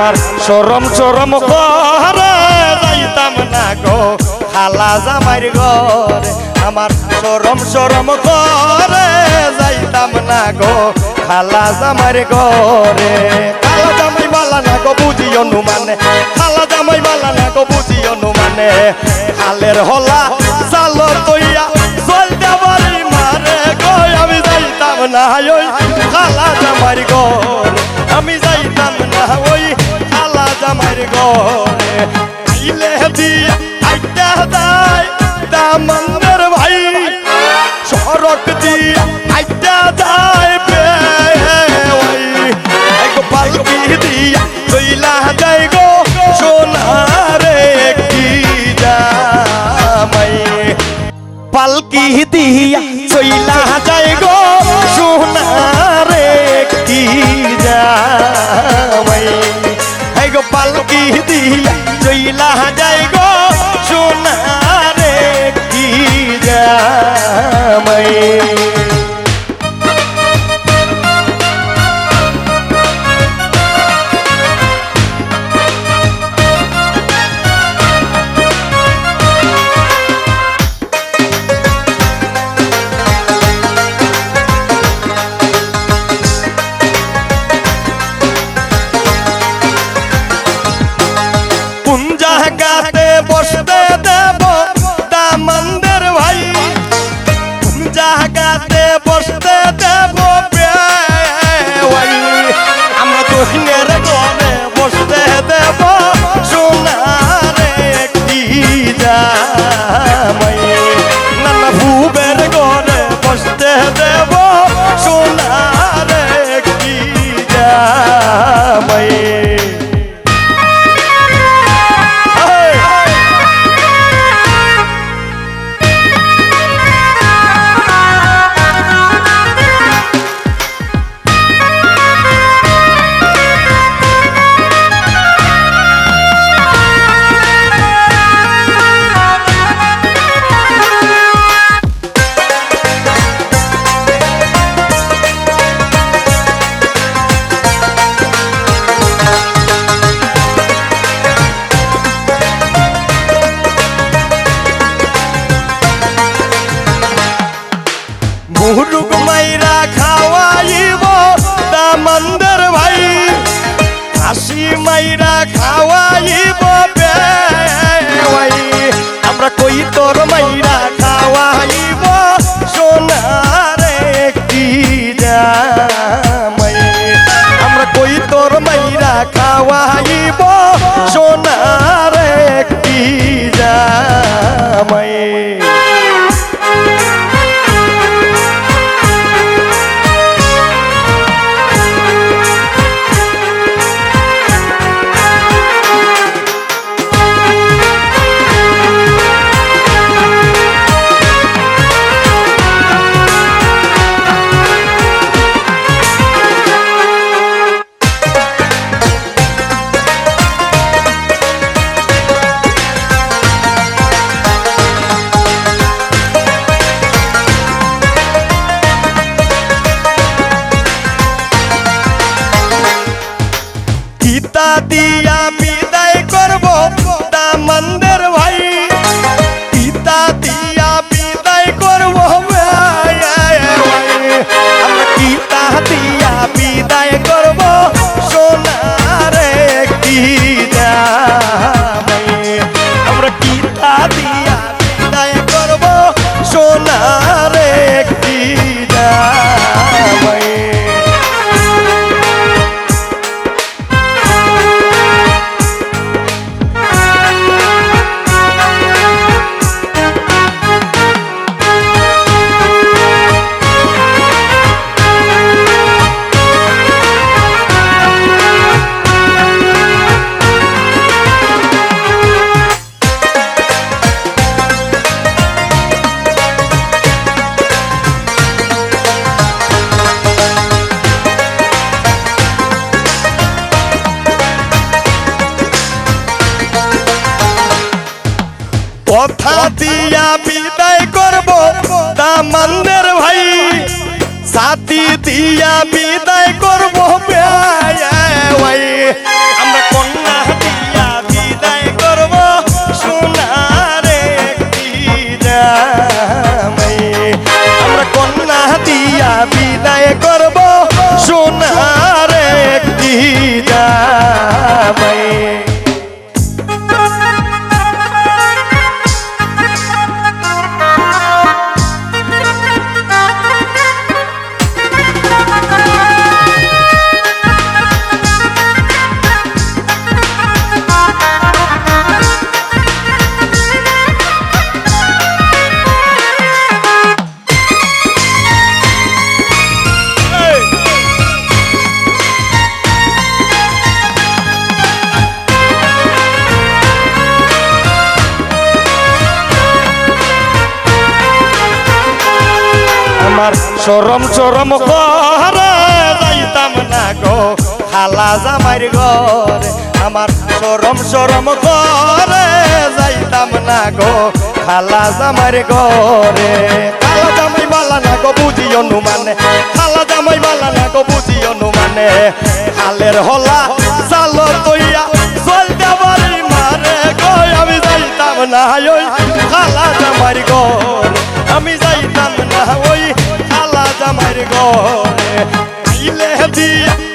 আমার সরম সরম করে যাইতাম না গো। খালা জামাইর ঘরে আমার সরম সরম করে যাইতাম না গো। খালা জামাইর ঘরে। খালা জামাই বালা না গো, বুঝি অনুমানে। খালা জামাই বালা না গো, বুঝি অনুমানে। খালের হলা জাল তৈয়া জল দেবারি মারে গো। আমি যাইতাম না খালা জামাইর ঘরে। আমি যাইতাম না, ওই খালা জামাইর ঘরে। আইলে দিয়া আইটা দামন্দর ভাই। সড়ক দিয়া আইটা দাই বে, ওই পালকি দিয়া কইলা যাই গো, সোনারে কি জামাই। পালকি দিয়া চইলা যায় গো, সোনারে দিয়া চইলা যায় গো যাওয়াই বসতে মুহুরুক মাইরা খাওয়াইব দামন্দর ভাই। হাসি মাইরা খাওয়াইব আমরা কই তোর মাইরা খাওয়াইব? দিয়া বিদায় করব দামন্দের ভাই সাতি দিয়া বিদায় সরম সরম করে যাইতাম না গো, খালা জামাইর ঘরে। আমার সরম সরম করে যাইতাম না গো, খালা জামাইর ঘরে। খালা জামাই বালা না গো, বুঝি অনুমানে। খালা জামাই বালা না গো, বুঝি অনুমানে। খালের হলা চাল তৈয়া চলতে পারি মারে গো, আমি যাইতাম না ওই খালা জামাইর ঘরে। আমি যাইতাম না ওই জামাইর ঘরে আইলে দিয়া